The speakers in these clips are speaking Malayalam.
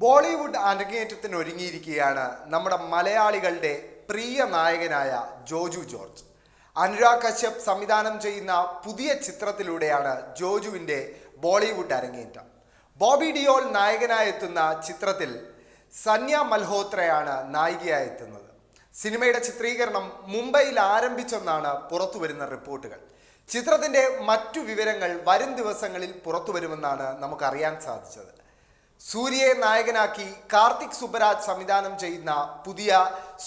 ബോളിവുഡ് അരങ്ങേറ്റത്തിന് ഒരുങ്ങിയിരിക്കുകയാണ് നമ്മുടെ മലയാളികളുടെ പ്രിയ നായകനായ ജോജു ജോർജ്. അനുരാഗ് കശ്യപ് സംവിധാനം ചെയ്യുന്ന പുതിയ ചിത്രത്തിലൂടെയാണ് ജോജുവിന്റെ ബോളിവുഡ് അരങ്ങേറ്റം. ബോബി ഡിയോൾ നായകനായി എത്തുന്ന ചിത്രത്തിൽ സന്യ മൽഹോത്രയാണ് നായികയായി എത്തുന്നത് സിനിമയുടെ ചിത്രീകരണം മുംബൈയിൽ ആരംഭിച്ചെന്നാണ് പുറത്തുവരുന്ന റിപ്പോർട്ടുകൾ. ചിത്രത്തിന്റെ മറ്റു വിവരങ്ങൾ വരും ദിവസങ്ങളിൽ പുറത്തുവരുമെന്നാണ് നമുക്കറിയാൻ സാധിച്ചത്. സൂര്യയെ നായകനാക്കി കാർത്തിക് സുബരാജ് സംവിധാനം ചെയ്യുന്ന പുതിയ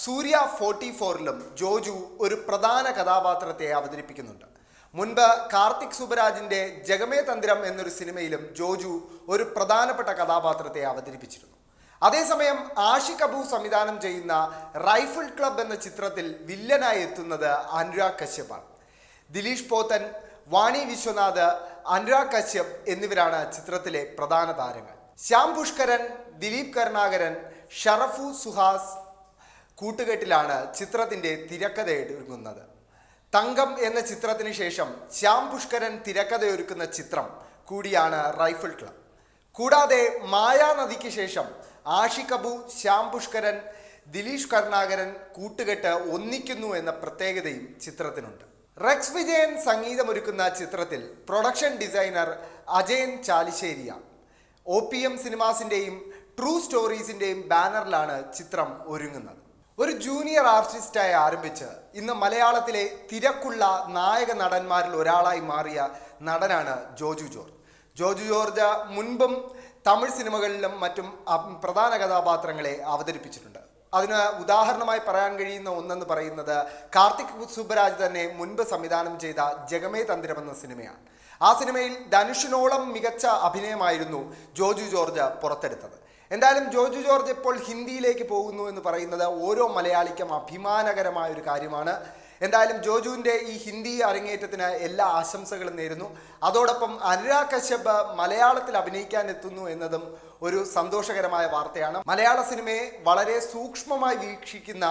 സൂര്യ ഫോർട്ടി ഫോറിലും ജോജു ഒരു പ്രധാന കഥാപാത്രത്തെ അവതരിപ്പിക്കുന്നുണ്ട്. മുൻപ് കാർത്തിക് സുബരാജിന്റെ ജഗമേ തന്ത്രം എന്നൊരു സിനിമയിലും ജോജു ഒരു പ്രധാനപ്പെട്ട കഥാപാത്രത്തെ അവതരിപ്പിച്ചിരുന്നു. അതേസമയം ആഷിഖ് അബു സംവിധാനം ചെയ്യുന്ന റൈഫിൾ ക്ലബ് എന്ന ചിത്രത്തിൽ വില്ലനായി എത്തുന്നത് അനുരാഗ് കശ്യപാണ് ദിലീഷ് പോത്തൻ വാണി വിശ്വനാഥ് അനുരാഗ് കശ്യപ് എന്നിവരാണ് ചിത്രത്തിലെ പ്രധാന താരങ്ങൾ. ശ്യാം പുഷ്കരൻ ദിലീപ് കരുണാകരൻ ഷറഫു സുഹാസ് കൂട്ടുകെട്ടിലാണ് ചിത്രത്തിന്റെ തിരക്കഥ ഒരുങ്ങുന്നത് തങ്കം എന്ന ചിത്രത്തിന് ശേഷം ശ്യാം പുഷ്കരൻ തിരക്കഥയൊരുക്കുന്ന ചിത്രം കൂടിയാണ് റൈഫിൾ ക്ലബ്. കൂടാതെ മായാനദിക്ക് ശേഷം ആഷിഖ് അബു ശ്യാം പുഷ്കരൻ ദിലീഷ് കരുണാകരൻ കൂട്ടുകെട്ട് ഒന്നിക്കുന്നു എന്ന പ്രത്യേകതയും ചിത്രത്തിനുണ്ട്. റെക്സ് വിജയൻ സംഗീതമൊരുക്കുന്ന ചിത്രത്തിൽ പ്രൊഡക്ഷൻ ഡിസൈനർ അജയൻ ചാലിശ്ശേരിയാണ്. ഒ പി എം സിനിമാസിന്റെയും ട്രൂ സ്റ്റോറീസിന്റെയും ബാനറിലാണ് ചിത്രം ഒരുങ്ങുന്നത്. ഒരു ജൂനിയർ ആർട്ടിസ്റ്റായി ആരംഭിച്ച് ഇന്ന് മലയാളത്തിലെ തിരക്കുള്ള നായക നടന്മാരിൽ ഒരാളായി മാറിയ നടനാണ് ജോജു ജോർജ്. ജോജു ജോർജ് മുൻപും തമിഴ് സിനിമകളിലും മറ്റും പ്രധാന കഥാപാത്രങ്ങളെ അവതരിപ്പിച്ചിട്ടുണ്ട്. അതിന് ഉദാഹരണമായി പറയാൻ കഴിയുന്ന ഒന്നെന്ന് പറയുന്നത് കാർത്തിക് സുബ്ബരാജ് തന്നെ മുൻപ് സംവിധാനം ചെയ്ത ജഗമേ തന്ത്രം എന്ന സിനിമയാണ്. ആ സിനിമയിൽ ധനുഷിനോളം മികച്ച അഭിനയമായിരുന്നു ജോജു ജോർജ് പുറത്തെടുത്തത്. എന്തായാലും ജോജു ജോർജ് ഇപ്പോൾ ഹിന്ദിയിലേക്ക് പോകുന്നു എന്ന് പറയുന്നത് ഓരോ മലയാളിക്കും അഭിമാനകരമായ ഒരു കാര്യമാണ്. എന്തായാലും ജോജുവിന്റെ ഈ ഹിന്ദി അരങ്ങേറ്റത്തിന് എല്ലാ ആശംസകളും നേരുന്നു. അതോടൊപ്പം അനുരാഗ് കശ്യപ് മലയാളത്തിൽ അഭിനയിക്കാൻ എത്തുന്നു എന്നതും ഒരു സന്തോഷകരമായ വാർത്തയാണ്. മലയാള സിനിമയെ വളരെ സൂക്ഷ്മമായി വീക്ഷിക്കുന്ന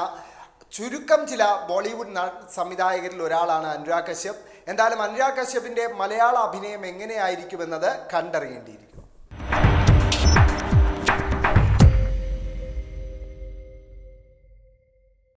ചുരുക്കം ചില ബോളിവുഡ് സംവിധായകരിൽ ഒരാളാണ് അനുരാഗ് കശ്യപ്. എന്തായാലും അനുരാഗ് കശ്യപിന്റെ മലയാള അഭിനയം എങ്ങനെയായിരിക്കുമെന്നത് കണ്ടറിയേണ്ടിയിരിക്കും